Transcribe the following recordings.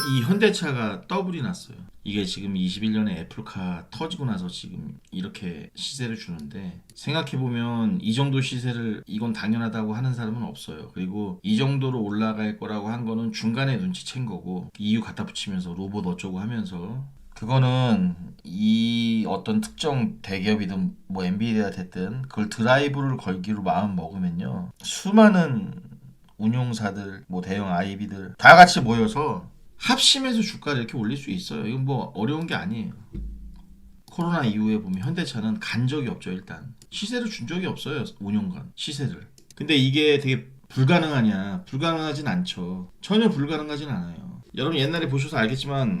이 현대차가 더블이 났어요. 이게 지금 21년에 애플카 터지고 나서 지금 이렇게 시세를 주는데 생각해보면 이 정도 시세를 이건 당연하다고 하는 사람은 없어요. 그리고 이 정도로 올라갈 거라고 한 거는 중간에 눈치챈 거고 EU 갖다 붙이면서 로봇 어쩌고 하면서 그거는 이 어떤 특정 대기업이든 뭐 엔비디아 됐든 그걸 드라이브를 걸기로 마음 먹으면요 수많은 운용사들 뭐 대형 IB들 다 같이 모여서 합심해서 주가를 이렇게 올릴 수 있어요. 이건 뭐 어려운 게 아니에요. 코로나 이후에 보면 현대차는 간 적이 없죠 일단. 시세를 준 적이 없어요 5년간 시세를. 근데 이게 되게 불가능하냐? 불가능하진 않죠. 전혀 불가능하진 않아요. 여러분 옛날에 보셔서 알겠지만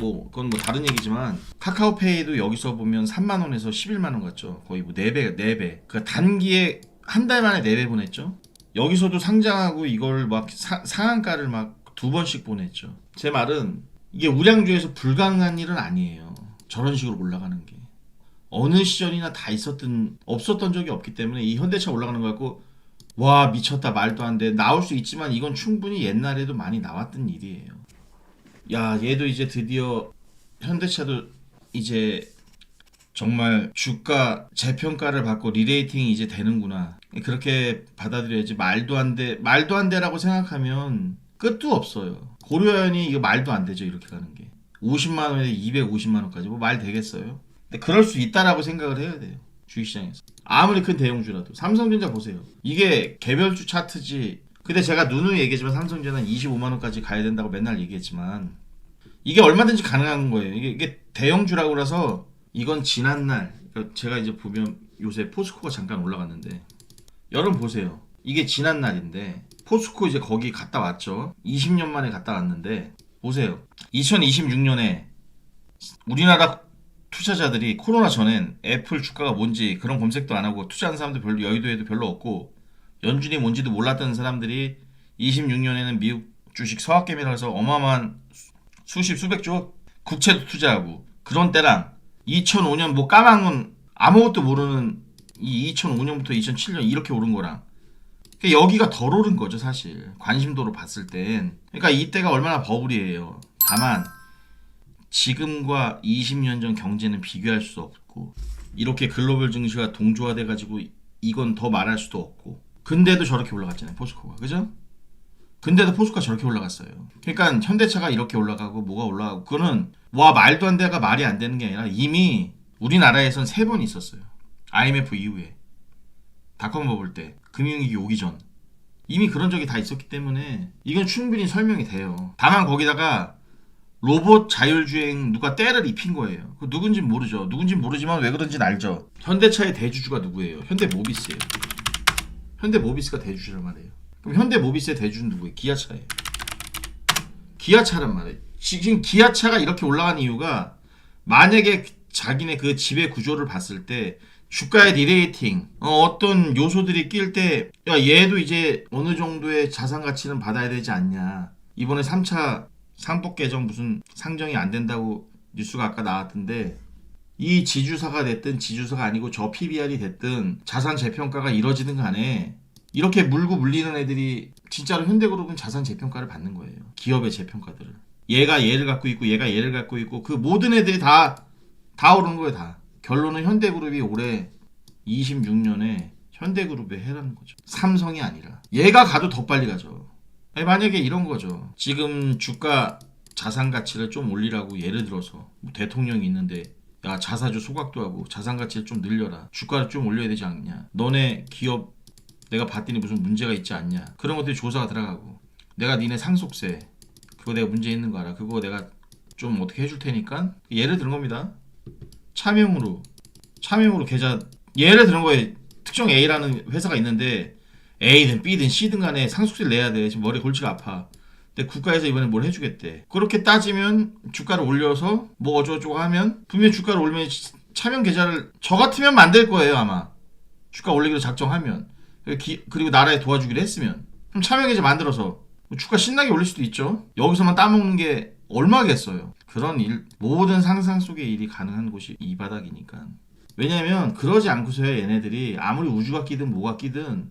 뭐 그건 뭐 다른 얘기지만 카카오페이도 여기서 보면 3만 원에서 11만 원 같죠. 거의 뭐 4배 4배. 그 단기에 한 달 만에 4배 보냈죠. 여기서도 상장하고 이걸 막 사, 상한가를 막 두 번씩 보냈죠. 제 말은 이게 우량주에서 불가능한 일은 아니에요. 저런 식으로 올라가는 게. 어느 시절이나 다 있었던 없었던 적이 없기 때문에 이 현대차 올라가는 거 갖고 와 미쳤다 말도 안 돼. 나올 수 있지만 이건 충분히 옛날에도 많이 나왔던 일이에요. 야 얘도 이제 드디어 현대차도 이제 정말 주가 재평가를 받고 리레이팅이 이제 되는구나. 그렇게 받아들여야지 말도 안 돼 말도 안 돼라고 생각하면 끝도 없어요 고려연이 이거 말도 안 되죠 이렇게 가는 게 50만 원에 250만 원까지 뭐 말 되겠어요? 근데 그럴 수 있다라고 생각을 해야 돼요. 주식시장에서. 아무리 큰 대형주라도. 삼성전자 보세요. 이게 개별주 차트지. 근데 제가 누누이 얘기했지만 삼성전자는 25만 원까지 가야 된다고 맨날 얘기했지만 이게 얼마든지 가능한 거예요. 이게, 이게 대형주라고 그래서 이건 지난날 그러니까 제가 이제 보면 요새 포스코가 잠깐 올라갔는데 여러분 보세요. 이게 지난 날인데 포스코 이제 거기 갔다 왔죠. 20년 만에 갔다 왔는데 보세요. 2026년에 우리나라 투자자들이 코로나 전엔 애플 주가가 뭔지 그런 검색도 안 하고 투자하는 사람도 별로 여의도에도 별로 없고 연준이 뭔지도 몰랐던 사람들이 26년에는 미국 주식 서학개미라서 어마어마한 수- 수십 수백 조 국채도 투자하고 그런 때랑 2005년 뭐 까망은 아무것도 모르는 이 2005년부터 2007년 이렇게 오른 거랑 여기가 덜 오른 거죠 사실. 관심도로 봤을 땐. 그러니까 이때가 얼마나 버블이에요. 다만 지금과 20년 전 경제는 비교할 수 없고 이렇게 글로벌 증시가 동조화돼 가지고 이건 더 말할 수도 없고. 근데도 저렇게 올라갔잖아요 포스코가. 그죠? 근데도 포스코가 저렇게 올라갔어요. 그러니까 현대차가 이렇게 올라가고 뭐가 올라가고 그거는 와 말도 안 돼가 말이 안 되는 게 아니라 이미 우리나라에선 세 번 있었어요. IMF 이후에 닷컴 버블 때 금융위기 오기 전 이미 그런 적이 다 있었기 때문에 이건 충분히 설명이 돼요. 다만 거기다가 로봇 자율주행 누가 때를 입힌 거예요. 그 누군지 모르죠. 누군지 모르지만 왜 그런지는 알죠. 현대차의 대주주가 누구예요? 현대모비스예요. 현대모비스가 대주주란 말이에요. 그럼 현대모비스의 대주주는 누구예요? 기아차예요. 기아차란 말이에요. 지금 기아차가 이렇게 올라간 이유가 만약에 자기네 그 지배 구조를 봤을 때 주가의 리레이팅 어, 떤 요소들이 낄 때 야 얘도 이제 어느 정도의 자산 가치는 받아야 되지 않냐. 이번에 3차 상법 개정 무슨 상정이 안 된다고 뉴스가 아까 나왔던데 이 지주사가 됐든 지주사가 아니고 저 PBR이 됐든 자산 재평가가 이뤄지든 간에 이렇게 물고 물리는 애들이 진짜로 현대그룹은 자산 재평가를 받는 거예요. 기업의 재평가들을. 얘가 얘를 갖고 있고 얘가 얘를 갖고 있고 그 모든 애들이 다 다 오르는 거예요 다 결론은 현대그룹이 올해 26년에 현대그룹에 해라는 거죠. 삼성이 아니라. 얘가 가도 더 빨리 가죠. 아니, 만약에 이런 거죠. 지금 주가 자산 가치를 좀 올리라고 예를 들어서 뭐 대통령이 있는데 야 자사주 소각도 하고 자산 가치를 좀 늘려라. 주가를 좀 올려야 되지 않냐. 너네 기업 내가 봤더니 무슨 문제가 있지 않냐. 그런 것들이 조사가 들어가고 내가 니네 상속세 그거 내가 문제 있는 거 알아. 그거 내가 좀 어떻게 해줄 테니까 예를 드는 겁니다. 차명으로 차명으로 계좌 예를 들은 거에 특정 A라는 회사가 있는데 A든 B든 C든 간에 상속세를 내야 돼. 지금 머리 골치가 아파. 근데 국가에서 이번에 뭘 해주겠대. 그렇게 따지면 주가를 올려서 뭐 어쩌고저쩌고 하면 분명히 주가를 올리면 차명 계좌를 저 같으면 만들 거예요 아마. 주가 올리기로 작정하면 기- 그리고 나라에 도와주기로 했으면 그럼 차명 계좌 만들어서 뭐 주가 신나게 올릴 수도 있죠. 여기서만 따먹는 게 얼마겠어요. 그런 일 모든 상상 속의 일이 가능한 곳이 이 바닥이니까. 왜냐면 그러지 않고서야 얘네들이 아무리 우주가 끼든 뭐가 끼든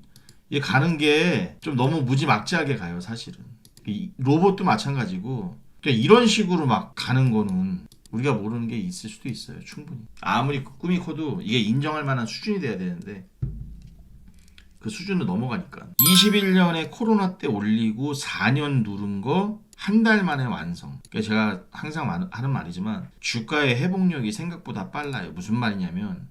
이게 가는 게 좀 너무 무지막지하게 가요 사실은 이 로봇도 마찬가지고 그러니까 이런 식으로 막 가는 거는 우리가 모르는 게 있을 수도 있어요. 충분히. 아무리 꿈이 커도 이게 인정할 만한 수준이 돼야 되는데 그 수준을 넘어가니까. 21년에 코로나 때 올리고 4년 누른 거 한 달 만에 완성. 그러니까 제가 항상 말- 하는 말이지만 주가의 회복력이 생각보다 빨라요. 무슨 말이냐면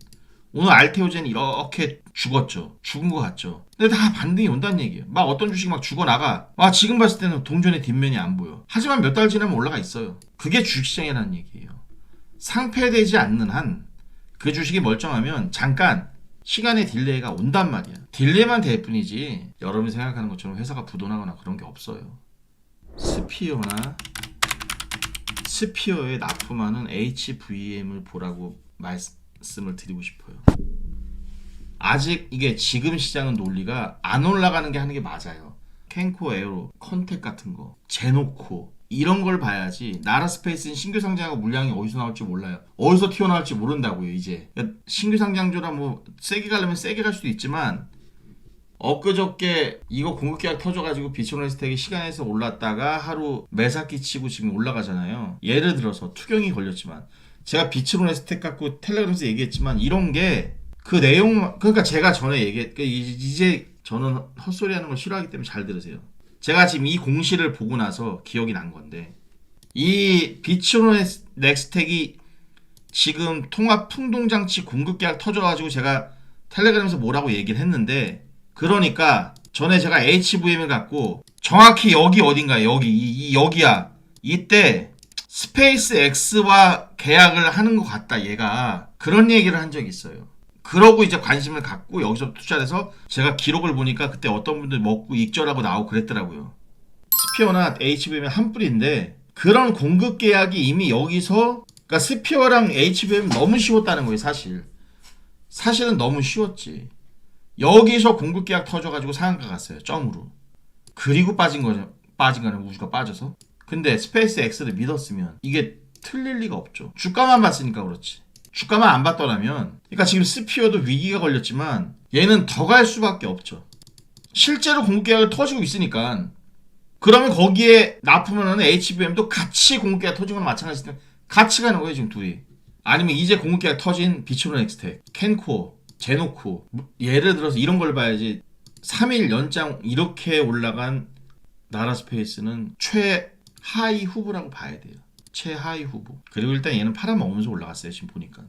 오늘 알테오젠 이렇게 죽었죠. 죽은 것 같죠. 근데 다 반등이 온다는 얘기예요. 막 어떤 주식이 막 죽어나가. 와 지금 봤을 때는 동전의 뒷면이 안 보여. 하지만 몇 달 지나면 올라가 있어요. 그게 주식시장이라는 얘기예요. 상폐되지 않는 한 그 주식이 멀쩡하면 잠깐 시간의 딜레이가 온단 말이야. 딜레이만 될 뿐이지 여러분이 생각하는 것처럼 회사가 부도나거나 그런 게 없어요. 스피어나 스피어에 납품하는 HVM을 보라고 말씀을 드리고 싶어요. 아직 이게 지금 시장은 논리가 안 올라가는 게 하는 게 맞아요. 캔코 에어로, 컨택 같은 거, 제노코 이런 걸 봐야지 나라 스페이스는 신규 상장하고 물량이 어디서 나올지 몰라요. 어디서 튀어나올지 모른다고요, 이제. 신규 상장주라 뭐 세게 가려면 세게 갈 수도 있지만 엊그저께 이거 공급 계약 터져가지고 비치오네스텍이 시간에서 올랐다가 하루 매사 끼치고 지금 올라가잖아요. 예를 들어서 투경이 걸렸지만 제가 비치로네스텍 갖고 텔레그램에서 얘기했지만 이런 게 그 내용 그러니까 제가 전에 얘기했 그 이제 저는 헛소리하는 걸 싫어하기 때문에 잘 들으세요. 제가 지금 이 공시를 보고 나서 기억이 난 건데 이 비치로넥스텍이 지금 통합 풍동장치 공급 계약 터져가지고 제가 텔레그램에서 뭐라고 얘기를 했는데 그러니까 전에 제가 HVM을 갖고 정확히 여기 어딘가에 여기 이, 이 여기야 이때 스페이스 X와 계약을 하는 것 같다 얘가 그런 얘기를 한 적이 있어요. 그러고 이제 관심을 갖고 여기서 투자를 해서 제가 기록을 보니까 그때 어떤 분들 먹고 익절하고 나오고 그랬더라고요. 스피어나 HVM이 한 뿌리인데 그런 공급 계약이 이미 여기서 그러니까 스피어랑 HVM 너무 쉬웠다는 거예요 사실. 사실은 너무 쉬웠지. 여기서 공급 계약 터져가지고 상한가 갔어요. 점으로. 그리고 빠진 거죠. 빠진 거는 우주가 빠져서. 근데 스페이스 X를 믿었으면 이게 틀릴 리가 없죠. 주가만 봤으니까 그렇지. 주가만 안 봤더라면. 그러니까 지금 스피어도 위기가 걸렸지만 얘는 더 갈 수밖에 없죠. 실제로 공급 계약을 터지고 있으니까. 그러면 거기에 납품하는 HBM도 같이 공급 계약 터진 거랑 마찬가지니까 같이 가는 거예요 지금 둘이. 아니면 이제 공급 계약 터진 비추론 엑스텍, 캔코어, 제노코 예를 들어서 이런 걸 봐야지 3일 연장 이렇게 올라간 나라 스페이스는 최하위 후보라고 봐야 돼요. 최하위 후보. 그리고 일단 얘는 팔아먹으면서 올라갔어요. 지금 보니까.